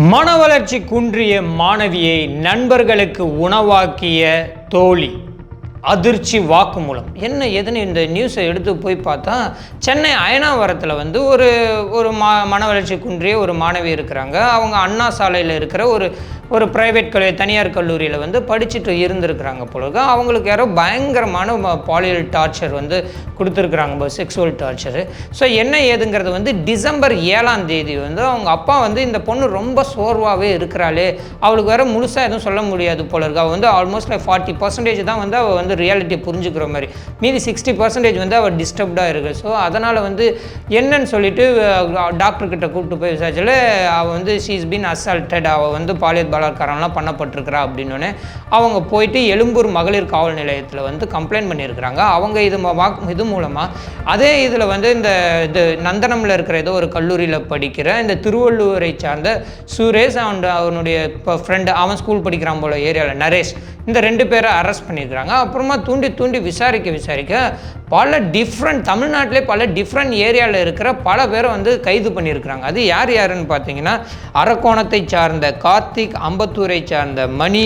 மன வளர்ச்சி குன்றிய மாணவியை நண்பர்களுக்கு உணவாக்கிய தோழி அதிர்ச்சி வாக்குமூலம். என்ன எதுன்னு இந்த நியூஸை எடுத்து போய் பார்த்தா சென்னை அயனாவரத்தில் வந்து ஒரு ஒரு மா மன வளர்ச்சி குன்றிய ஒரு மாணவி இருக்கிறாங்க. அவங்க அண்ணா சாலையில் இருக்கிற ஒரு ஒரு ப்ரைவேட் கல்லூரி தனியார் கல்லூரியில் வந்து படிச்சுட்டு இருந்திருக்கிறாங்க பொழுது அவங்களுக்கு யாரோ பயங்கரமான பாலியல் டார்ச்சர் வந்து கொடுத்துருக்குறாங்க செக்ஸுவல் டார்ச்சரு ஸோ என்ன ஏதுங்கிறது வந்து டிசம்பர் ஏழாம் தேதி வந்து அவங்க அப்பா வந்து இந்த பொண்ணு ரொம்ப சோர்வாகவே இருக்கிறாளே. அவளுக்கு வேறு முழுசாக எதுவும் சொல்ல முடியாது போல இருக்கு அவள் வந்து ஆல்மோஸ்ட் லைக் ஃபார்ட்டி பர்சன்டேஜ் தான் வந்து அவள் வந்து ரியாலிட்டியை புரிஞ்சுக்கிற மாதிரி. மீதி சிக்ஸ்டி பர்சன்டேஜ் வந்து அவள் டிஸ்டர்ப்டாக இருக்கு. ஸோ அதனால் வந்து என்னன்னு சொல்லிட்டு டாக்டர்கிட்ட கூப்பிட்டு போய் விசாரிச்சல அவள் வந்து ஷீஸ் பீன் அசால்ட்டட் அவள் வந்து பாலியல் பலாத்காரம்லாம் பண்ணப்பட்டிருக்கிறா அப்படின்னோடனே அவங்க போயிட்டு எழும்பூர் மகளிர் காவல் நிலையத்தில் வந்து கம்ப்ளைண்ட் பண்ணியிருக்கிறாங்க. அவங்க இது ம- இது மூலமாக அதே இதில் வந்து இந்த இது நந்தனமில் இருக்கிற ஏதோ ஒரு கல்லூரியில் படிக்கிற இந்த திருவள்ளூரை சார்ந்த சுரேஷ் அண்ட் அவனுடைய இப்போ ஃப்ரெண்டு அவன் ஸ்கூல் படிக்கிறான் போல ஏரியாவில் நரேஷ் இந்த ரெண்டு பேரை அரெஸ்ட் பண்ணியிருக்கிறாங்க. அப்புறமா தூண்டி தூண்டி விசாரிக்க விசாரிக்க பல டிஃப்ரெண்ட் தமிழ்நாட்டிலே பல டிஃப்ரெண்ட் ஏரியாவில் இருக்கிற பல பேரை வந்து கைது பண்ணியிருக்கிறாங்க. அது யார் யாருன்னு பார்த்தீங்கன்னா அரக்கோணத்தை சார்ந்த கார்த்திக் அம்பத்தூரை சார்ந்த மணி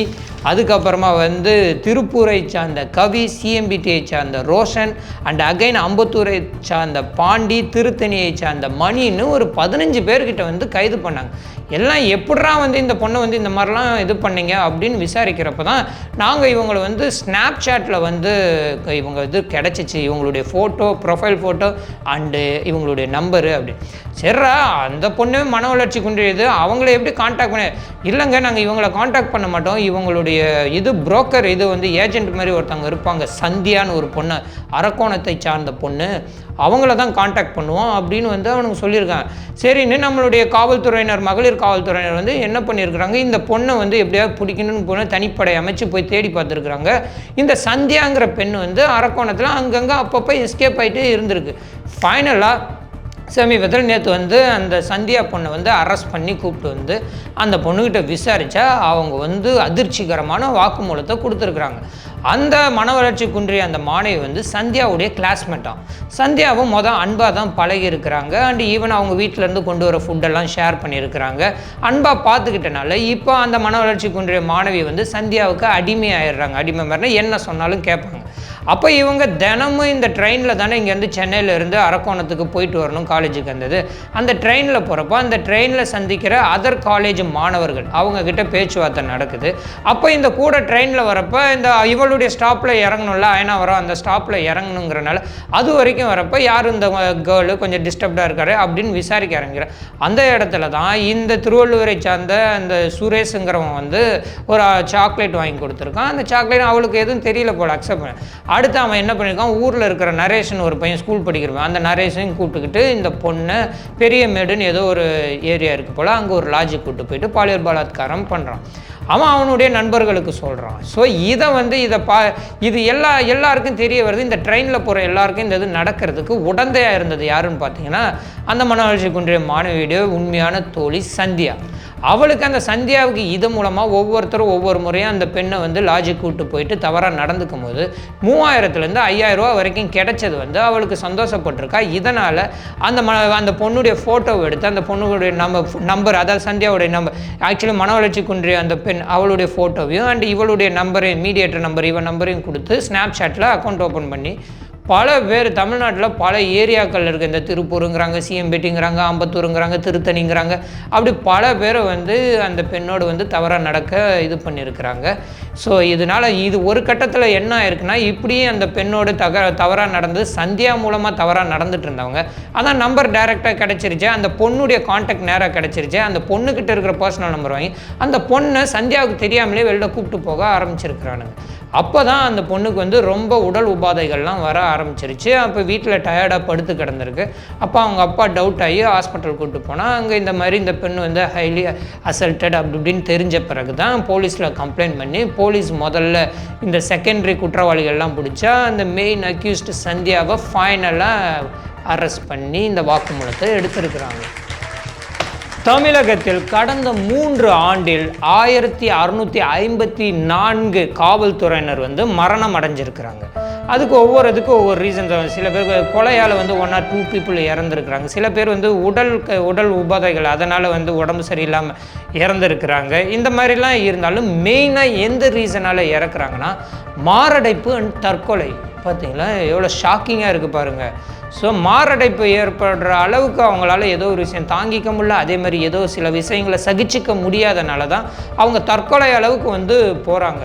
அதுக்கப்புறமா வந்து திருப்பூரை சார்ந்த கவி சிஎம்பிடியை சார்ந்த ரோஷன் அண்ட் அகைன் அம்பத்தூரை சார்ந்த பாண்டி திருத்தணியை சார்ந்த மணின்னு ஒரு பதினஞ்சு பேர்கிட்ட வந்து கைது பண்ணாங்க. எல்லாம் எப்படா வந்து இந்த பொண்ணை வந்து இந்த மாதிரிலாம் இது பண்ணீங்க அப்படின்னு விசாரிக்கிறப்ப தான் நாங்கள் இவங்களை வந்து ஸ்னாப் சாட்டில் வந்து இவங்க இது கிடச்சிச்சு. இவங்களுடைய ஃபோட்டோ ப்ரொஃபைல் ஃபோட்டோ அண்டு இவங்களுடைய நம்பரு அப்படின்னு சரிடா அந்த பொண்ணு மன வளர்ச்சி குன்றியது. அவங்கள எப்படி காண்டாக்ட் பண்ண? இல்லைங்க நாங்கள் இவங்கள காண்டாக்ட் பண்ண மாட்டோம். இவங்களுடைய இது புரோக்கர் இது வந்து ஏஜென்ட் மாதிரி ஒருத்தவங்க இருப்பாங்க. சந்தியான்னு ஒரு பொண்ணு அரக்கோணத்தை சார்ந்த பொண்ணு. அவங்கள தான் காண்டாக்ட் பண்ணுவோம் அப்படின்னு வந்து அவனுக்கு சொல்லியிருக்காங்க. சரின்னு நம்மளுடைய காவல்துறையினர் மகளிர் காவல்துறையினர் வந்து என்ன பண்ணியிருக்கிறாங்க இந்த பொண்ணை வந்து எப்படியாவது பிடிக்கணும்னு போன தனிப்படை அமைச்சு போய் தேடி பார்த்துருக்குறாங்க. இந்த சந்தியாங்கிற பெண் வந்து அரக்கோணத்தில் அங்கங்கே அப்பப்போ எஸ்கேப் ஆகிட்டே இருந்திருக்கு. ஃபைனலாக சமீபத்தில் நேற்று வந்து அந்த சந்தியா பொண்ணை வந்து அரெஸ்ட் பண்ணி கூப்பிட்டு வந்து அந்த பொண்ணுக்கிட்ட விசாரித்தா அவங்க வந்து அதிர்ச்சிகரமான வாக்குமூலத்தை கொடுத்துருக்குறாங்க. அந்த மன வளர்ச்சி குன்றிய அந்த மாணவி வந்து சந்தியாவுடைய கிளாஸ்மேட்டாம் சந்தியாவும் மொதல் அன்பாக தான் பழகி இருக்கிறாங்க. அண்ட் ஈவன் அவங்க வீட்டிலேருந்து கொண்டு வர ஃபுட்டெல்லாம் ஷேர் பண்ணியிருக்கிறாங்க. அன்பாக பார்த்துக்கிட்டனால இப்போ அந்த மன வளர்ச்சி குன்றிய மாணவி வந்து சந்தியாவுக்கு அடிமை ஆயிடுறாங்க அடிமை மாதிரினா என்ன சொன்னாலும் கேட்பாங்க. அப்போ இவங்க தினமும் இந்த ட்ரெயினில் தானே இங்கேருந்து சென்னையிலேருந்து அரக்கோணத்துக்கு போயிட்டு வரணும் காலேஜுக்கு வந்தது. அந்த ட்ரெயினில் போகிறப்போ அந்த ட்ரெயினில் சந்திக்கிற அதர் காலேஜ் மாணவர்கள் அவங்கக்கிட்ட பேச்சுவார்த்தை நடக்குது. அப்போ இந்த கூட ட்ரெயினில் வரப்போ இந்த இவளுடைய ஸ்டாப்பில் இறங்கணும்ல அயனா வரோம் அந்த ஸ்டாப்பில் இறங்கணுங்கிறனால அது வரைக்கும் வரப்போ யார் இந்த கேர்ளு கொஞ்சம் டிஸ்டர்ப்டாக இருக்காரு அப்படின்னு விசாரிக்க இறங்குற. அந்த இடத்துல தான் இந்த திருவள்ளுவரை சார்ந்த அந்த சுரேஷுங்கிறவன் வந்து ஒரு சாக்லேட் வாங்கி கொடுத்துருக்கான். அந்த சாக்லேட் அவளுக்கு எதுவும் தெரியல போல அக்செப்ட் பண்ண. அடுத்து அவன் என்ன பண்ணியிருக்கான்? ஊரில் இருக்கிற நரேஷன் ஒரு பையன் ஸ்கூல் படிக்கிறவன். அந்த நரேஷனையும் கூப்பிட்டுக்கிட்டு இந்த பொண்ணை பெரிய மேடுன்னு ஏதோ ஒரு ஏரியா இருக்குது போல் அங்கே ஒரு லாட்ஜுக்கு கூப்பிட்டு போயிட்டு பாலியல் பலாத்காரம் பண்ணுறான் அவன் அவனுடைய நண்பர்களுக்கு சொல்கிறான் ஸோ இதை வந்து இதை பா இது எல்லா எல்லாருக்கும் தெரிய வருது. இந்த ட்ரெயினில் போகிற எல்லாருக்கும் இந்த இது நடக்கிறதுக்கு உடந்தையாக இருந்தது யாருன்னு பார்த்தீங்கன்னா அந்த மனவளர்ச்சி குன்றிய மாணவியுடைய உண்மையான தோழி சந்தியா. அவளுக்கு அந்த சந்தியாவுக்கு இது மூலமாக ஒவ்வொருத்தரும் ஒவ்வொரு முறையும் அந்த பெண்ணை வந்து லாஜிக் கூட்டு போயிட்டு தவறாக நடந்துக்கும் போது மூவாயிரத்துலேருந்து ஐயாயிரம் ரூபா வரைக்கும் கிடைச்சது வந்து அவளுக்கு சந்தோஷப்பட்டிருக்கா. இதனால் அந்த ம அந்த பொண்ணுடைய ஃபோட்டோவை எடுத்து அந்த பொண்ணுடைய நம்ம நம்பர் அதாவது சந்தியாவுடைய நம்பர் ஆக்சுவலி மன வளர்ச்சி குன்றிய அந்த பெண் அவளுடைய ஃபோட்டோவையும் அண்ட் இவளுடைய நம்பரையும் மீடியேட்டர் நம்பர் இவன் நம்பரையும் கொடுத்து ஸ்னாப் சாட்டில் அக்கௌண்ட் ஓப்பன் பண்ணி பல பேர் தமிழ்நாட்டில் பல ஏரியாக்கள் இருக்குது இந்த திருப்பூருங்கிறாங்க சிஎம்பேட்டிங்கிறாங்க அம்பத்தூருங்கிறாங்க திருத்தணிங்கிறாங்க. அப்படி பல பேரை வந்து அந்த பெண்ணோடு வந்து தவறாக நடக்க இது பண்ணியிருக்கிறாங்க. ஸோ இதனால் இது ஒரு கட்டத்தில் என்ன ஆயிருக்குன்னா இப்படியே அந்த பெண்ணோடு தக தவறாக நடந்து சந்தியா மூலமாக தவறாக நடந்துட்டு இருந்தவங்க. அதான் நம்பர் டைரெக்டாக கிடச்சிருச்சு. அந்த பொண்ணுடைய காண்டாக்ட் நேராக கிடச்சிருச்சு. அந்த பொண்ணுக்கிட்ட இருக்கிற பர்சனல் நம்பர் வாங்கி அந்த பொண்ணை சந்தியாவுக்கு தெரியாமலே வெளில கூப்பிட்டு போக ஆரம்பிச்சிருக்கிறானுங்க. அப்போ தான் அந்த பொண்ணுக்கு வந்து ரொம்ப உடல் உபாதைகள்லாம் வர ஆரம்பிச்சிருச்சு. அப்போ வீட்டில் டயர்டாக படுத்து கிடந்திருக்கு. அப்போ அவங்க அப்பா டவுட் ஆகி ஹாஸ்பிட்டல் கூப்பிட்டு போனால் அங்கே இந்த மாதிரி இந்த பெண் வந்து ஹைலி அசல்ட்டட் அப்படி இப்படின்னு தெரிஞ்ச பிறகு தான் போலீஸில் கம்ப்ளைண்ட் பண்ணி போலீஸ் முதல்ல இந்த செகண்டரி குற்றவாளிகள்லாம் பிடிச்சா அந்த மெயின் அக்யூஸ்டு சந்தியாவை ஃபைனலாக அரெஸ்ட் பண்ணி இந்த வாக்குமூலத்தை எடுத்திருக்கிறாங்க. தமிழகத்தில் கடந்த மூன்று ஆண்டில் ஆயிரத்தி அறுநூற்றி ஐம்பத்தி நான்கு காவல்துறையினர் வந்து மரணம் அடைஞ்சிருக்கிறாங்க. அதுக்கு ஒவ்வொரு இதுக்கும் ஒவ்வொரு ரீசன் சில பேர் கொலையால் வந்து ஒன் ஆர் டூ பீப்புள் இறந்துருக்குறாங்க. சில பேர் வந்து உடல் க- உடல் உபாதைகள் அதனால் வந்து உடம்பு சரியில்லாமல் இறந்துருக்குறாங்க. இந்த மாதிரிலாம் இருந்தாலும் மெயினாக எந்த ரீசனால் இறக்குறாங்கன்னா மாரடைப்பு அண்ட் தற்கொலை. பார்த்தீங்களா? எவ்வளோ ஷாக்கிங்காக இருக்குது பாருங்கள் ஸோ மாரடைப்பு ஏற்படுற அளவுக்கு அவங்களால ஏதோ ஒரு விஷயம் தாங்கிக்க முடியல. அதே மாதிரி ஏதோ சில விஷயங்களை சகிச்சிக்க முடியாதனால தான் அவங்க தற்கொலை அளவுக்கு வந்து போகிறாங்க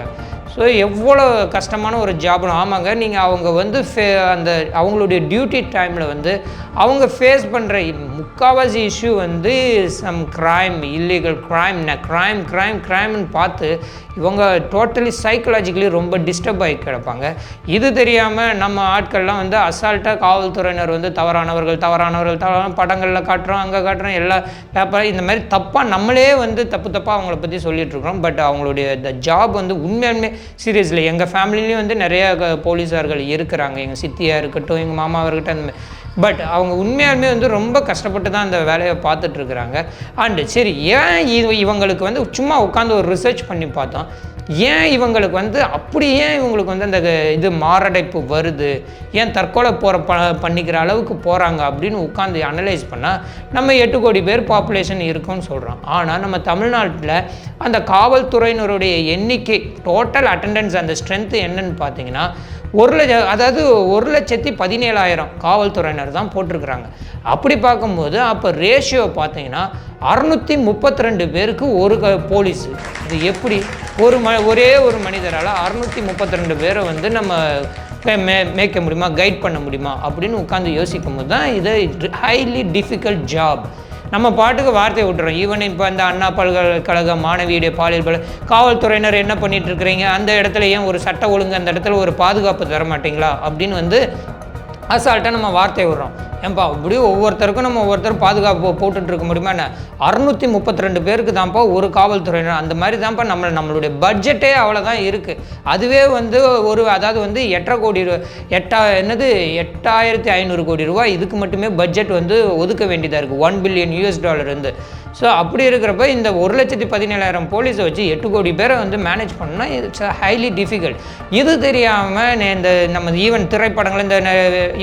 ஸோ எவ்வளோ கஷ்டமான ஒரு ஜாப்னு ஆமாங்க நீங்கள் அவங்க வந்து ஃபே அந்த அவங்களுடைய டியூட்டி டைமில் வந்து அவங்க ஃபேஸ் பண்ணுற முக்கால்வாசி இஷ்யூ வந்து some crime illegal crime crime crime கிரைம்னு பார்த்து இவங்க டோட்டலி சைக்கலாஜிக்கலி ரொம்ப டிஸ்டர்ப் ஆகி கிடப்பாங்க. இது தெரியாமல் நம்ம ஆட்கள்லாம் வந்து அசால்ட்டாக காவல்துறையினர் வந்து தவறானவர்கள் தவறானவர்கள் தவறான படங்களில் காட்டுறோம் அங்கே காட்டுறோம் எல்லா பேப்பர் இந்த மாதிரி தப்பாக நம்மளே வந்து தப்பு தப்பாக அவங்கள பற்றி சொல்லிகிட்ருக்குறோம் பட் அவங்களுடைய இந்த ஜாப் வந்து உண்மையுமே சீரியஸில். எங்கள் ஃபேமிலிலையும் வந்து நிறைய போலீஸார்கள் இருக்கிறாங்க. எங்கள் சித்தியாக இருக்கட்டும் எங்கள் மாமாவாக இருக்கட்டும் அந்த பட் அவங்க உண்மையாலுமே வந்து ரொம்ப கஷ்டப்பட்டு தான் அந்த வேலையை பார்த்துட்டு இருக்கிறாங்க. அண்டு சரி ஏன் இது இவங்களுக்கு வந்து சும்மா உட்காந்து ஒரு ரிசர்ச் பண்ணி பார்த்தோம்? ஏன் இவங்களுக்கு வந்து அப்படி ஏன் இவங்களுக்கு வந்து அந்த இது மாரடைப்பு வருது? ஏன் தற்கொலை போகிற ப பண்ணிக்கிற அளவுக்கு போகிறாங்க அப்படின்னு உட்காந்து அனலைஸ் பண்ணால் நம்ம எட்டு கோடி பேர் பாப்புலேஷன் இருக்கும்னு சொல்கிறோம் ஆனால் நம்ம தமிழ்நாட்டில் அந்த காவல்துறையினருடைய எண்ணிக்கை டோட்டல் அட்டெண்டன்ஸ் அந்த ஸ்ட்ரென்த்து என்னன்னு பார்த்தீங்கன்னா ஒரு லட்ச அதாவது ஒரு லட்சத்தி பதினேழாயிரம் காவல்துறையினர் தான் போட்டிருக்கிறாங்க. அப்படி பார்க்கும்போது அப்போ ரேஷியோ பார்த்தீங்கன்னா அறுநூற்றி முப்பத்தி ரெண்டு பேருக்கு ஒரு க போலீஸு இது எப்படி? ஒரு ம ஒரே ஒரு மனிதரால் அறுநூற்றி முப்பத்தி ரெண்டு பேரை வந்து நம்ம மே- மேய்க்க முடியுமா? கைட் பண்ண முடியுமா? அப்படின்னு உட்காந்து யோசிக்கும் போது தான் இது ஹைலி டிஃபிகல்ட் ஜாப் நம்ம பாட்டுக்கு வார்த்தையை விட்டுறோம். ஈவன் இப்போ அந்த அண்ணா பல்கலைக்கழக மாணவியுடைய பாலியல் பல காவல்துறையினர் என்ன பண்ணிட்டு இருக்கிறீங்க? அந்த இடத்துல ஏன் ஒரு சட்ட ஒழுங்கு அந்த இடத்துல ஒரு பாதுகாப்பு தர மாட்டீங்களா அப்படின்னு வந்து அசால்ட்டாக நம்ம வார்த்தையை விடுறோம். ஏன்பா இப்படி ஒவ்வொருத்தருக்கும் நம்ம ஒவ்வொருத்தரும் பாதுகாப்பு போட்டுட்டு இருக்க முடியுமா என்ன? அறுநூற்றி முப்பத்தி ரெண்டு பேருக்கு தான்ப்பா ஒரு காவல்துறையினர். அந்த மாதிரி தான்ப்பா நம்ம நம்மளுடைய பட்ஜெட்டே அவ்வளோதான் இருக்குது அதுவே வந்து ஒரு அதாவது வந்து எட்டரை கோடி எட்டா என்னது? எட்டாயிரத்தி ஐநூறு கோடி ரூபாய் இதுக்கு மட்டுமே பட்ஜெட் வந்து ஒதுக்க வேண்டியதாக இருக்குது ஒன் பில்லியன் யூஎஸ் டாலர் வந்து ஸோ அப்படி இருக்கிறப்ப இந்த ஒரு லட்சத்தி பதினேழாயிரம் போலீஸை வச்சு எட்டு கோடி பேரை வந்து மேனேஜ் பண்ணால் இட்ஸ் ஹைலி டிஃபிகல்ட் இது தெரியாமல் இந்த நம்ம ஈவன் திரைப்படங்கள் இந்த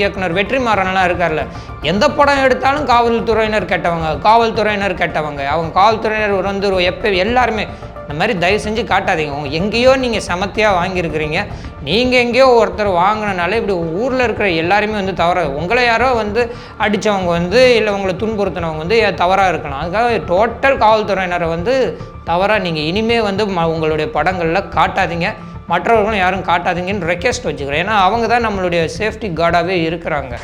இயக்குனர் வெற்றிமாறன்லாம் இருக்கார்ல எந்த படம் எடுத்தாலும் காவல்துறையினர் கெட்டவங்க காவல்துறையினர் கெட்டவங்க. அவங்க காவல்துறையினர் வந்து எப்போ எல்லாருமே இந்த மாதிரி தயவு செஞ்சு காட்டாதீங்க. உங்க எங்கேயோ நீங்கள் சமத்தியாக வாங்கியிருக்கிறீங்க. நீங்கள் எங்கேயோ ஒருத்தர் வாங்கினனால இப்படி ஊரில் இருக்கிற எல்லாருமே வந்து தவறாக உங்களை யாரோ வந்து அடித்தவங்க வந்து இல்லை உங்களை துன்புறுத்தினவங்க வந்து தவறாக இருக்கலாம். அதுக்காக டோட்டல் காவல்துறையினரை வந்து தவறாக நீங்கள் இனிமே வந்து ம- உங்களுடைய படங்களில் காட்டாதீங்க. மற்றவர்களும் யாரும் காட்டாதீங்கன்னு ரெக்வெஸ்ட் வச்சுக்கிறேன் ஏன்னா அவங்க தான் நம்மளுடைய சேஃப்டி கார்டாகவே இருக்கிறாங்க.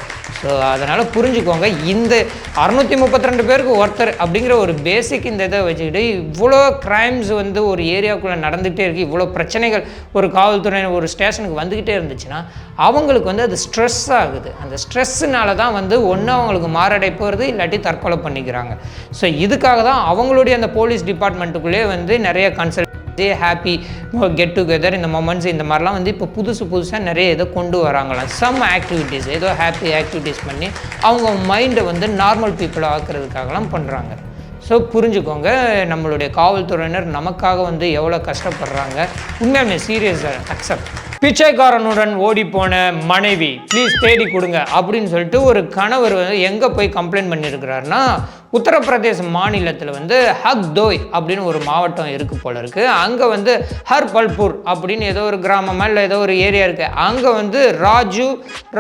ஸோ அதனால் புரிஞ்சுக்கோங்க இந்த அறுநூற்றி முப்பத்தி ரெண்டு பேருக்கு ஒருத்தர் அப்படிங்கிற ஒரு பேசிக் இந்த இதை வச்சுக்கிட்டு இவ்வளோ கிரைம்ஸ் வந்து ஒரு ஏரியாவுக்குள்ளே நடந்துகிட்டே இருக்குது இவ்வளோ பிரச்சனைகள் ஒரு காவல்துறை ஒரு ஸ்டேஷனுக்கு வந்துக்கிட்டே இருந்துச்சுன்னா அவங்களுக்கு வந்து அது ஸ்ட்ரெஸ் ஆகுது. அந்த ஸ்ட்ரெஸ்ஸுனால தான் வந்து ஒன்று அவங்களுக்கு மாரடைப்பு வருது இல்லாட்டி தற்கொலை பண்ணிக்கிறாங்க. ஸோ இதுக்காக தான் அவங்களுடைய அந்த போலீஸ் டிபார்ட்மெண்ட்டுக்குள்ளே வந்து நிறைய கன்சல்ட் ஹாப்பி கெட் டுகெதர் இந்த மொமெண்ட்ஸ் இந்த மாதிரிலாம் வந்து இப்போ புதுசு புதுசாக நிறைய இதை கொண்டு வராங்களாம் சம் ஆக்டிவிட்டீஸ் ஏதோ ஹாப்பி ஆக்டிவிட்டீஸ் பண்ணி அவங்க மைண்டை வந்து நார்மல் பீப்புளாக ஆக்குறதுக்காகலாம் பண்ணுறாங்க ஸோ புரிஞ்சுக்கோங்க நம்மளுடைய காவல்துறையினர் நமக்காக வந்து எவ்வளோ கஷ்டப்படுறாங்க உண்மையாலுமே சீரியஸ் அக்செப்ட் பிச்சைக்காரனுடன் ஓடி போன மனைவி ப்ளீஸ் தேடி கொடுங்க. அப்படின்னு சொல்லிட்டு ஒரு கணவர் வந்து எங்கே போய் கம்ப்ளைண்ட் பண்ணியிருக்கிறாருன்னா உத்தரப்பிரதேச மாநிலத்தில் வந்து ஹக் தோய் அப்படின்னு ஒரு மாவட்டம் இருக்கு போல இருக்கு. அங்கே வந்து ஹர் பல்பூர் அப்படின்னு ஏதோ ஒரு கிராமமாக இல்லை ஏதோ ஒரு ஏரியா இருக்கு. அங்கே வந்து ராஜு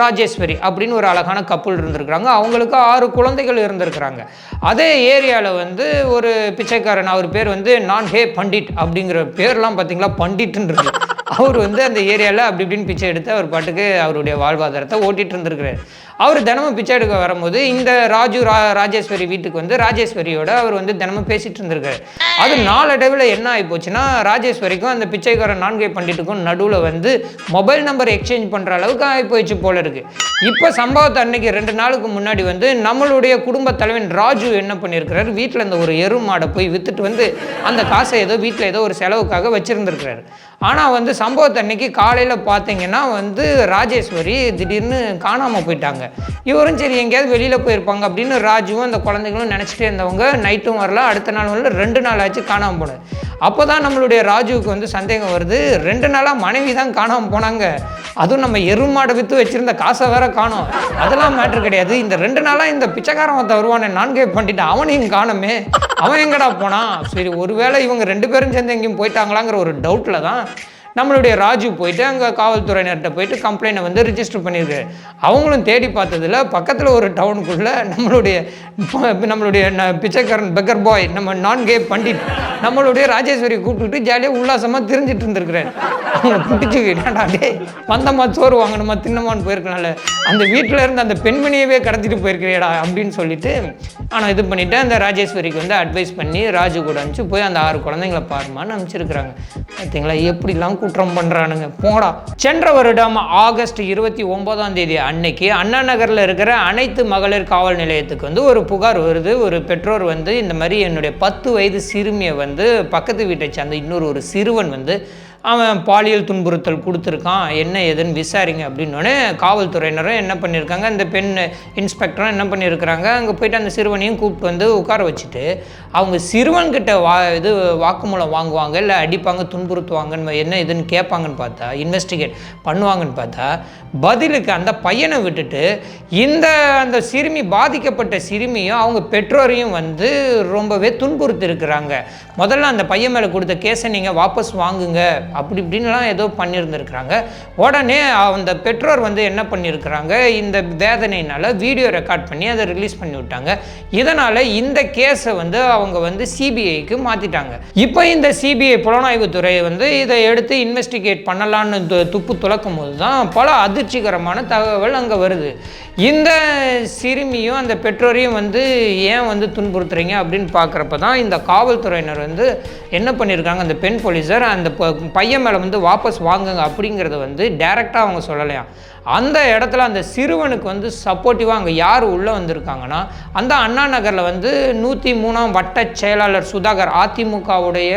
ராஜேஸ்வரி அப்படின்னு ஒரு அழகான கப்புள் இருந்திருக்கிறாங்க. அவங்களுக்கு ஆறு குழந்தைகள் இருந்திருக்கிறாங்க. அதே ஏரியாவில் வந்து ஒரு பிச்சைக்காரன் அவர் பேர் வந்து நான் ஹே பண்டிட் அப்படிங்கிற பேர்லாம் பார்த்தீங்களா பண்டிட்டுன்றது அவர் வந்து அந்த ஏரியாவில் அப்படி இப்படின்னு பிச்சை எடுத்து அவர் பாட்டுக்கு அவருடைய வாழ்வாதாரத்தை ஓட்டிகிட்டு இருந்திருக்கிறார். அவர் தினமும் பிச்சை எடுக்க வரும்போது இந்த ராஜு ரா ராஜேஸ்வரி வீட்டுக்கு வந்து ராஜேஸ்வரியோட அவர் வந்து தினமும் பேசிகிட்டு இருந்திருக்காரு. அது நாளடைவில் என்ன ஆகி போச்சுன்னா ராஜேஸ்வரிக்கும் அந்த பிச்சைக்காரன் நான்கை பண்டிட்டுக்கும் நடுவில் வந்து மொபைல் நம்பர் எக்ஸ்சேஞ்ச் பண்ணுற அளவுக்கு ஆகி போயிடுச்சு போல இருக்கு. இப்போ சம்பவத்தை அன்னைக்கு ரெண்டு நாளுக்கு முன்னாடி வந்து நம்மளுடைய குடும்ப தலைவன் ராஜு என்ன பண்ணியிருக்கிறாரு வீட்டில் இந்த ஒரு எரு மாடை போய் விற்றுட்டு வந்து அந்த காசை ஏதோ வீட்டில் ஏதோ ஒரு செலவுக்காக வச்சுருந்துருக்கிறாரு. ஆனால் வந்து சம்பவத்தை அன்னைக்கு காலையில் பார்த்தீங்கன்னா வந்து ராஜேஸ்வரி திடீர்னு காணாமல் போயிட்டாங்க. இவரும் சரி எங்கேயாவது வெளியில் போயிருப்பாங்க அப்படின்னு ராஜுவும் அந்த குழந்தைங்களும் நினச்சிட்டே இருந்தவங்க. நைட்டும் வரல அடுத்த நாள் வரல ரெண்டு நாள் ஆச்சு காணாமல் போனது. அப்போ தான் நம்மளுடைய ராஜுவுக்கு வந்து சந்தேகம் வருது. ரெண்டு நாளாக மனைவி தான் காணாமல் போனாங்க. அதுவும் நம்ம எருமாடை விற்று வச்சுருந்த காசை வேற காணோம். அதெல்லாம் மேட்ரு கிடையாது. இந்த ரெண்டு நாளாக இந்த பிச்சைக்காரன் ஒருத்தன் வருவானே நான்கே பண்ணிட்டு அவனையும் காணமே. அவன் எங்கடா போனான்? சரி ஒருவேளை இவங்க ரெண்டு பேரும் சேர்ந்து எங்கேயும் போயிட்டாங்களாங்கிற ஒரு டவுட்டில் தான் நம்மளுடைய ராஜு போயிட்டு அங்கே காவல்துறையினர்கிட்ட போயிட்டு கம்ப்ளைண்ட்டை வந்து ரிஜிஸ்டர் பண்ணியிருக்காரு அவங்களும் தேடி பார்த்ததுல பக்கத்தில் ஒரு டவுனுக்குள்ளே நம்மளுடைய நம்மளுடைய பிச்சைக்காரன் பெக்கர் பாய் நம்ம நான் கே பண்டிட் நம்மளுடைய ராஜேஸ்வரி கூப்பிட்டுட்டு ஜாலியாக உல்லாசமாக தெரிஞ்சிட்டு இருந்திருக்கிறேன். அவங்க பிடிச்சி என்னடா டேய் வந்தம்மா சோறு வாங்கணுமா தின்னமான்னு போயிருக்கனால அந்த வீட்டில் இருந்து அந்த பெண்மணியவே கடத்திட்டு போயிருக்கிறேடா அப்படின்னு சொல்லிட்டு ஆனால் இது பண்ணிவிட்டு அந்த ராஜேஸ்வரிக்கு வந்து அட்வைஸ் பண்ணி ராஜு கூட அனுப்பிச்சு போய் அந்த ஆறு குழந்தைங்களை பாருமான்னு அனுப்பிச்சிருக்கிறாங்க. பார்த்தீங்களா எப்படிலாம் குற்றம் பண்ணுறானுங்க போடா சென்ற வருடம் ஆகஸ்ட் இருபத்தி ஒன்பதாம் தேதி அன்னைக்கு அண்ணா நகரில் இருக்கிற அனைத்து மகளிர் காவல் நிலையத்துக்கு வந்து ஒரு புகார் வருது. ஒரு பெற்றோர் வந்து இந்த மாதிரி என்னுடைய பத்து வயது சிறுமியை வந்து பக்கத்து வீட்டை சேர்ந்த இன்னொரு ஒரு சிறுவன் வந்து அவன் பாலியல் துன்புறுத்தல் கொடுத்துருக்கான் என்ன ஏதுன்னு விசாரிங்க அப்படின்னோடனே காவல்துறையினரும் என்ன பண்ணியிருக்காங்க அந்த பெண் இன்ஸ்பெக்டரும் என்ன பண்ணியிருக்கிறாங்க அங்கே போயிட்டு அந்த சிறுவனையும் கூப்பிட்டு வந்து உட்கார வச்சுட்டு அவங்க சிறுவன்கிட்ட வா இது வாக்குமூலம் வாங்குவாங்க இல்லை அடிப்பாங்க துன்புறுத்துவாங்கன்னு என்ன இதுன்னு கேட்பாங்கன்னு பார்த்தா இன்வெஸ்டிகேட் பண்ணுவாங்கன்னு பார்த்தா பதிலுக்கு அந்த பையனை விட்டுட்டு இந்த அந்த சிறுமி பாதிக்கப்பட்ட சிறுமியும் அவங்க பெற்றோரையும் வந்து ரொம்பவே துன்புறுத்தி இருக்கிறாங்க முதல்ல அந்த பையன் மேலே கொடுத்த கேஸை நீங்கள் வாபஸ் வாங்குங்க. அப்படி இப்படின்லாம் ஏதோ பண்ணியிருந்துருக்குறாங்க. உடனே அந்த பெற்றோர் வந்து என்ன பண்ணியிருக்கிறாங்க? இந்த வேதனையினால் வீடியோ ரெக்கார்ட் பண்ணி அதை ரிலீஸ் பண்ணி விட்டாங்க. இதனால் இந்த கேஸை வந்து அவங்க வந்து சிபிஐக்கு மாற்றிட்டாங்க இப்போ இந்த சிபிஐ புலனாய்வுத்துறை வந்து இதை எடுத்து இன்வெஸ்டிகேட் பண்ணலான்னு துப்பு துளக்கும் போது தான் பல அதிர்ச்சிகரமான தகவல் அங்கே வருது. இந்த சிறுமியும் அந்த பெற்றோரையும் வந்து ஏன் வந்து துன்புறுத்துறீங்க அப்படின்னு பார்க்குறப்ப தான் இந்த காவல்துறையினர் வந்து என்ன பண்ணியிருக்காங்க? அந்த பெண் போலீஸார் அந்த ப- பையன் மேலே வந்து வாபஸ் வாங்குங்க அப்படிங்கிறத வந்து டைரெக்டாக அவங்க சொல்லலையாம். அந்த இடத்துல அந்த சிறுவனுக்கு வந்து சப்போர்ட்டிவாக அங்கே யார் உள்ளே வந்திருக்காங்கன்னா அந்த அண்ணா நகரில் வந்து நூற்றி மூணாம் வட்ட செயலாளர் சுதாகர் அதிமுகவுடைய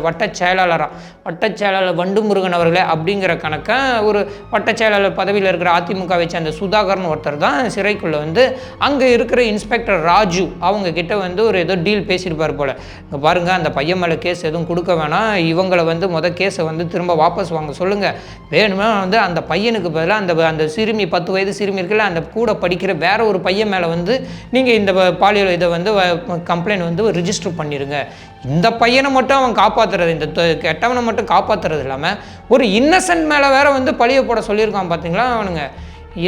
வட்ட செயலாளராக வட்ட செயலாளர் வண்டுமுருகன் அவர்களே அப்படிங்கிற கணக்கை ஒரு வட்ட செயலாளர் பதவியில் இருக்கிற அதிமுகவை சேர்ந்த சுதாகர்னு ஒருத்தர் தான் சிறைக்குள்ளே வந்து அங்கே இருக்கிற இன்ஸ்பெக்டர் ராஜு அவங்க கிட்ட வந்து ஒரு ஏதோ டீல் பேசியிருப்பார் போல். இங்கே பாருங்கள் அந்த பையன் மேலே கேஸ் எதுவும் கொடுக்க வேணாம். இவங்களை வந்து மொதல் கேஸை வந்து திரும்ப வாபஸ் வாங்க சொல்லுங்கள் வேணுமே வந்து அந்த பையனுக்கு பதிலாக அந்த அந்த சிறுமி பத்து வயது சிறுமி இருக்குல்ல அந்த கூட படிக்கிற வேற ஒரு பையன் மேலே வந்து நீங்கள் இந்த பாலியல் இதை வந்து கம்ப்ளைண்ட் வந்து ரிஜிஸ்டர் பண்ணிடுங்க இந்த பையனை மட்டும் அவன் காப்பாற்றுறது இந்த கெட்டவனை மட்டும் காப்பாற்றுறது இல்லாமல் ஒரு இன்னசென்ட் மேலே வேற வந்து பழிய போட சொல்லியிருக்கான் பார்த்தீங்களா அவனுங்க.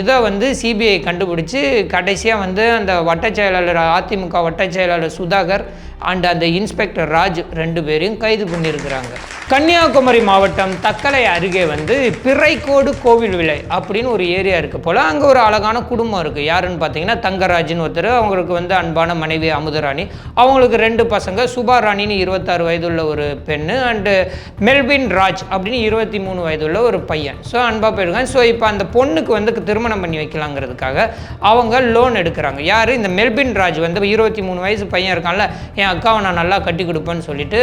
இதை வந்து சிபிஐ கண்டுபிடிச்சி கடைசியாக வந்து அந்த வட்டச் செயலாளர் அதிமுக வட்டச் செயலாளர் சுதாகர் அண்ட் அந்த இன்ஸ்பெக்டர் ராஜ் ரெண்டு பேரையும் கைது பண்ணியிருக்கிறாங்க. கன்னியாகுமரி மாவட்டம் தக்கலை அருகே வந்து பிறைக்கோடு கோவில் விலை அப்படின்னு ஒரு ஏரியா இருக்குது போல். அங்கே ஒரு அழகான குடும்பம் இருக்குது யாருன்னு பார்த்தீங்கன்னா தங்கராஜ்னு ஒருத்தர். அவங்களுக்கு வந்து அன்பான மனைவி அமுதராணி. அவங்களுக்கு ரெண்டு பசங்க சுபா ராணின்னு இருபத்தாறு வயதுள்ள ஒரு பெண்ணு அண்டு மெல்வின் ராஜ் அப்படின்னு இருபத்தி மூணு வயதுள்ள ஒரு பையன். ஸோ அன்பாக போயிருக்காங்க. ஸோ இப்போ அந்த பொண்ணுக்கு வந்து திருமணம் பண்ணி வைக்கலாங்கிறதுக்காக அவங்க லோன் எடுக்கிறாங்க. யார்? இந்த மெல்பின் ராஜ் வந்து இருபத்தி மூணு வயசு பையன் இருக்கான்ல என் அக்காவை நான் நல்லா கட்டி கொடுப்பேன்னு சொல்லிட்டு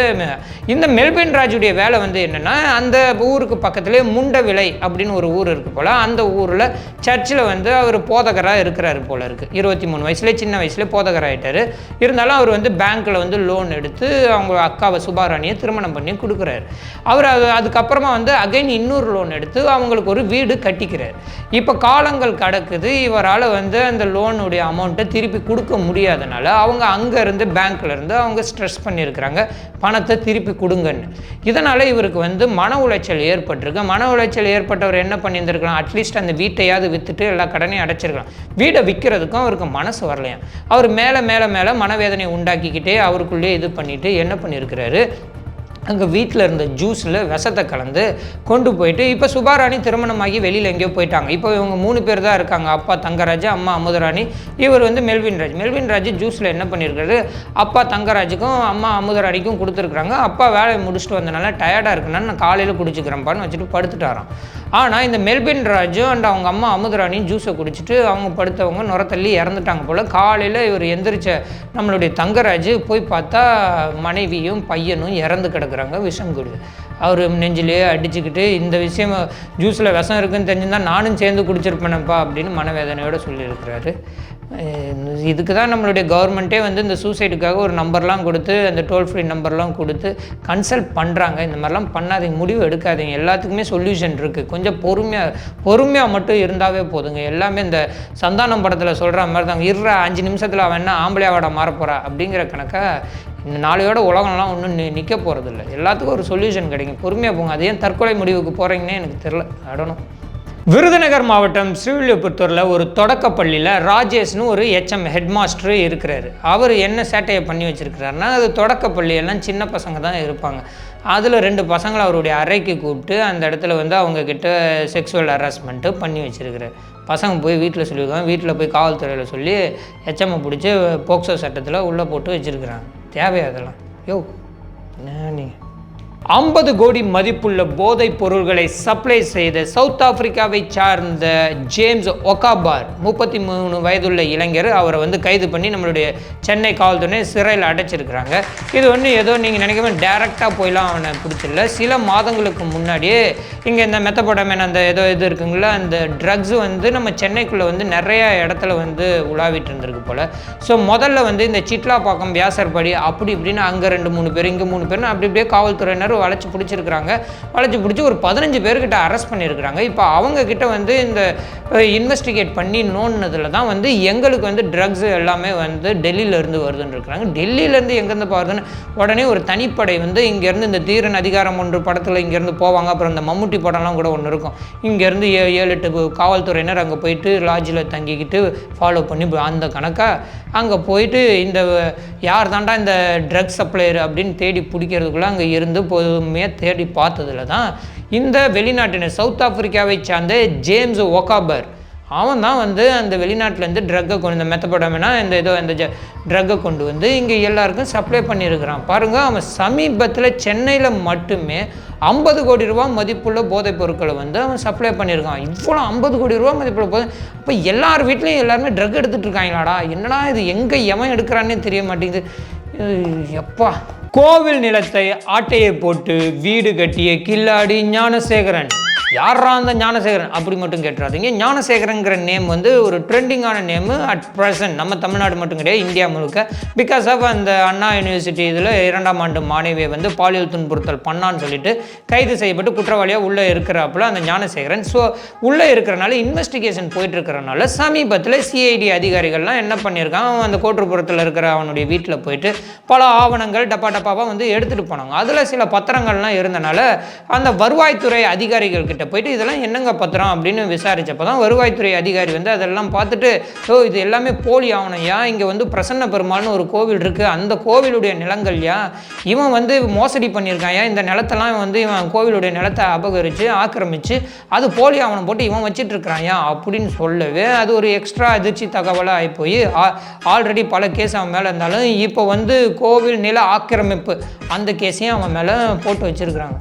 இந்த மெல்பின் ராஜுடைய வேலை வந்து என்னென்னா அந்த ஊருக்கு பக்கத்துலேயே முண்டவிளை அப்படின்னு ஒரு ஊர் இருக்குது போல் அந்த ஊரில் சர்ச்சில் வந்து அவர் போதகராக இருக்கிறாரு போல இருக்குது இருபத்தி மூணு வயசுலேயே சின்ன வயசுலேயே போதகராகிட்டார் இருந்தாலும் அவர் வந்து பேங்க்கில் வந்து லோன் எடுத்து அவங்க அக்காவை சுபாராணியை திருமணம் பண்ணி கொடுக்குறாரு. அவர் அது அதுக்கப்புறமா வந்து அகைன் இன்னொரு லோன் எடுத்து அவங்களுக்கு ஒரு வீடு கட்டிக்கிறார். இப்போ காலங்கள் கடக்குது இவரால் வந்து அந்த லோனுடைய அமௌண்ட்டை திருப்பி கொடுக்க முடியாதனால அவங்க அங்கேருந்து பேங்க்ல இருந்து அவங்க ஸ்ட்ரெஸ் பண்ணியிருக்கிறாங்க பணத்தை திருப்பி கொடுங்கன்னு. இதனால் இவருக்கு வந்து மன உளைச்சல் ஏற்பட்டிருக்கு. மன உளைச்சல் ஏற்பட்டவர் என்ன பண்ணியிருந்திருக்கலாம்? அட்லீஸ்ட் அந்த வீட்டையாவது விற்றுட்டு எல்லா கடனையும் அடைச்சிருக்கலாம். வீடை விற்கிறதுக்கும் அவருக்கு மனசு வரலையாம் அவர் மேலே மேலே மேலே மனவேதனையை உண்டாக்கிக்கிட்டே அவருக்குள்ளே இது பண்ணிவிட்டு என்ன பண்ணியிருக்கிறாரு? அங்கே வீட்டில் இருந்த ஜூஸில் விஷத்தை கலந்து கொண்டு போயிட்டு இப்போ சுபாராணி திருமணமாகி வெளியில் எங்கேயோ போயிட்டாங்க. இப்போ இவங்க மூணு பேர் தான் இருக்காங்க. அப்பா தங்கராஜ் அம்மா அமுதராணி இவர் வந்து மெல்வின் ராஜ். மெல்வின் ராஜ் ஜூஸில் என்ன பண்ணியிருக்காரு அப்பா தங்கராஜுக்கும் அம்மா அமுதராணிக்கும் கொடுத்துருக்குறாங்க. அப்பா வேலையை முடிச்சுட்டு வந்தனால டயர்டாக இருக்குன்னா நான் காலையில் குடிச்சுக்கிறேன்ப்பான்னு வச்சுட்டு படுத்துட்டாராம். ஆனால் இந்த மெல்பின் ராஜும் அண்ட் அவங்க அம்மா அமுதராணியும் ஜூஸை குடிச்சிட்டு அவங்க படுத்தவங்க நுர தள்ளி இறந்துட்டாங்க போல். காலையில் இவர் எந்திரிச்ச நம்மளுடைய தங்கராஜ் போய் பார்த்தா மனைவியும் பையனும் இறந்து கிடக்கு கிடக்குறாங்க விஷம் குடி அவர் நெஞ்சிலேயே அடிச்சுக்கிட்டு இந்த விஷயம் ஜூஸில் விஷம் இருக்குன்னு தெரிஞ்சுருந்தா நானும் சேர்ந்து குடிச்சிருப்பேனப்பா அப்படின்னு மனவேதனையோடு சொல்லியிருக்கிறாரு. இதுக்கு தான் நம்மளுடைய கவர்மெண்ட்டே வந்து இந்த சூசைடுக்காக ஒரு நம்பர்லாம் கொடுத்து அந்த டோல் ஃப்ரீ நம்பர்லாம் கொடுத்து கன்சல்ட் பண்ணுறாங்க இந்த மாதிரிலாம் பண்ணாதீங்க முடிவு எடுக்காதீங்க. எல்லாத்துக்குமே சொல்யூஷன் இருக்குது கொஞ்சம் பொறுமையாக பொறுமையாக மட்டும் இருந்தாவே போதுங்க. எல்லாமே இந்த சந்தானம் படத்தில் சொல்கிற மாதிரி தாங்க இருற அஞ்சு நிமிஷத்தில் அவன் என்ன ஆம்பளையாவோட மாறப்போகிறா அப்படிங்கிற கணக்காக இந்த நாளையோட உலகம்லாம் ஒன்றும் நி நிற்க போகிறதில்ல எல்லாத்துக்கும் ஒரு சொல்யூஷன் கிடைக்கும். பொறுமையாக போங்க. அது ஏன் தற்கொலை முடிவுக்கு போகிறீங்கன்னே எனக்கு தெரில அடணும் விருதுநகர் மாவட்டம் ஸ்ரீவில்லிபுத்தூரில் ஒரு தொடக்கப்பள்ளியில் ராஜேஷ்னு ஒரு ஹெச்எம் ஹெட் மாஸ்டர் இருக்கிறாரு. அவர் என்ன சேட்டையை பண்ணி வச்சுருக்கிறாருன்னா அது தொடக்கப்பள்ளியெல்லாம் சின்ன பசங்க தான் இருப்பாங்க. அதில் ரெண்டு பசங்களை அவருடைய அறைக்கு கூப்பிட்டு அந்த இடத்துல வந்து அவங்கக்கிட்ட செக்ஸுவல் ஹராஸ்மெண்ட்டு பண்ணி வச்சிருக்கிறாரு. பசங்க போய் வீட்டில் சொல்லியிருக்காங்க. வீட்டில் போய் காவல்துறையில் சொல்லி ஹெச்எம்மை பிடிச்சி போக்சோ சட்டத்தில் உள்ளே போட்டு வச்சுருக்குறாங்க. தேவையா அதெல்லாம் யோ என்ன நீங்கள் ஐம்பது கோடி மதிப்புள்ள போதைப் பொருள்களை சப்ளை செய்த சவுத் ஆப்பிரிக்காவை சார்ந்த ஜேம்ஸ் ஒகாபார் முப்பத்தி மூணு வயதுள்ள இளைஞர் அவரை வந்து கைது பண்ணி நம்மளுடைய சென்னை காவல்துறை சிறையில் அடைச்சிருக்கிறாங்க. இது ஒன்று ஏதோ நீங்கள் நினைக்காம டேரெக்டாக போயெலாம் அவனை பிடிச்சிடல. சில மாதங்களுக்கு முன்னாடியே இங்கே இந்த மெத்தப்படமேன் அந்த ஏதோ இது இருக்குங்களா அந்த ட்ரக்ஸ் வந்து நம்ம சென்னைக்குள்ளே வந்து நிறைய இடத்துல வந்து உலாவிட்டு இருந்திருக்கு போல். ஸோ முதல்ல வந்து இந்த சிட்லாப்பாக்கம் வியாசர்படி அப்படி இப்படின்னு அங்கே ரெண்டு மூணு பேர் இங்கே மூணு பேர்னு அப்படி இப்படியே காவல்துறையினர் வளைச்சி பிடிச்சிருக்கிறாங்க. வளைச்சி பிடிச்சி ஒரு பதினஞ்சு பேர்கிட்ட அரெஸ்ட் பண்ணியிருக்கிறாங்க இப்போ அவங்க கிட்ட வந்து இந்த இன்வெஸ்டிகேட் பண்ணி நோண்டினதில் தான் வந்து எங்களுக்கு வந்து ட்ரக்ஸ் எல்லாமே வந்து டெல்லியிலேருந்து வருதுன்னு இருக்கிறாங்க. டெல்லியிலேருந்து எங்கேருந்து பாருதுன்னு உடனே ஒரு தனிப்படை வந்து இங்கேருந்து இந்த தீரன் அதிகாரம் ஒன்று படத்தில் இங்கேருந்து போவாங்க. அப்புறம் இந்த மம்முட்டி படம்லாம் கூட ஒன்று இருக்கும். இங்கேருந்து ஏ ஏழு எட்டு காவல்துறையினர் அங்கே போயிட்டு லாட்ஜில் தங்கிக்கிட்டு ஃபாலோ பண்ணி அந்த கணக்காக அங்கே போயிட்டு இந்த யார் தாண்டா இந்த ட்ரக்ஸ் சப்ளையர் அப்படின்னு தேடி பிடிக்கிறதுக்குள்ளே அங்கே இருந்து பொறுமையாக தேடி பார்த்ததுல தான். இந்த வெளிநாட்டினர் சவுத் ஆப்பிரிக்காவை சார்ந்த ஜேம்ஸ் ஒகாபர் அவன் தான் வந்து அந்த வெளிநாட்டிலேருந்து ட்ரக்கை கொண்டு இந்த மெத்தப்படாமனா இந்த ஏதோ இந்த ட்ரக்கை கொண்டு வந்து இங்கே எல்லாருக்கும் சப்ளை பண்ணியிருக்கிறான். பாருங்கள் அவன் சமீபத்தில் சென்னையில் மட்டுமே ஐம்பது கோடி ரூபா மதிப்புள்ள போதைப் பொருட்களை வந்து அவன் சப்ளை பண்ணியிருக்கான். இவ்வளோ ஐம்பது கோடி ரூபா மதிப்புள்ள போதை அப்போ எல்லார் வீட்லேயும் எல்லாருமே ட்ரக் எடுத்துகிட்டு இருக்காங்களாடா? என்னடா இது எங்கே எவன் எடுக்கிறான்னே தெரிய மாட்டேங்குது. எப்பா. கோவில் நிலத்தை ஆட்டையை போட்டு வீடு கட்டிய கில்லாடி ஞானசேகரன். யாரா அந்த ஞானசேகரன்? அப்படி மட்டும் கேட்டுறாதீங்க. ஞானசேகரங்கிற நேம் வந்து ஒரு ட்ரெண்டிங்கான நேமு அட் ப்ரெசன்ட் நம்ம தமிழ்நாடு மட்டும் கிடையாது இந்தியா முழுக்க. பிகாஸ் ஆஃப் அந்த அண்ணா யூனிவர்சிட்டி இதில் இரண்டாம் ஆண்டு மாணவியை வந்து பாலியல் துன்புறுத்தல் பண்ணான்னு சொல்லிட்டு கைது செய்யப்பட்டு குற்றவாளியாக உள்ளே இருக்கிறாப்புல அந்த ஞானசேகரன். ஸோ உள்ளே இருக்கிறனால இன்வெஸ்டிகேஷன் போயிட்டு இருக்கிறனால சமீபத்தில் சிஐடி அதிகாரிகள்லாம் என்ன பண்ணியிருக்கான் அவன் அந்த கோட்டுப்புறத்தில் இருக்கிற அவனுடைய வீட்டில் போயிட்டு பல ஆவணங்கள் டப்பா டப்பாவாக வந்து எடுத்துகிட்டு போனாங்க. அதில் சில பத்திரங்கள்லாம் இருந்தனால அந்த வருவாய்த்துறை அதிகாரிகள் கிட்ட போயிட்டு இதெல்லாம் என்னங்க பத்திரம்? அப்படின்னு விசாரிச்சப்போ தான் வருவாய்த்துறை அதிகாரி வந்து அதெல்லாம் பார்த்துட்டு ஓ இது எல்லாமே போலி ஆவணையா? இங்கே வந்து பிரசன்ன பெருமாள்னு ஒரு கோவில் இருக்குது அந்த கோவிலுடைய நிலங்கள்யா? இவன் வந்து மோசடி பண்ணியிருக்காயா இந்த நிலத்தெல்லாம் வந்து இவன் கோவிலுடைய நிலத்தை அபகரித்து ஆக்கிரமித்து அது போலி ஆவணம் போட்டு இவன் வச்சிட்டு இருக்கிறாயா அப்படின்னு சொல்லவே அது ஒரு எக்ஸ்ட்ரா அதிர்ச்சி தகவலாக ஆகி போய் ஆல்ரெடி பல கேஸ் அவன் மேலே இருந்தாலும் இப்போ வந்து கோவில் நில ஆக்கிரமிப்பு அந்த கேஸையும் அவன் மேலே போட்டு வச்சிருக்கிறாங்க.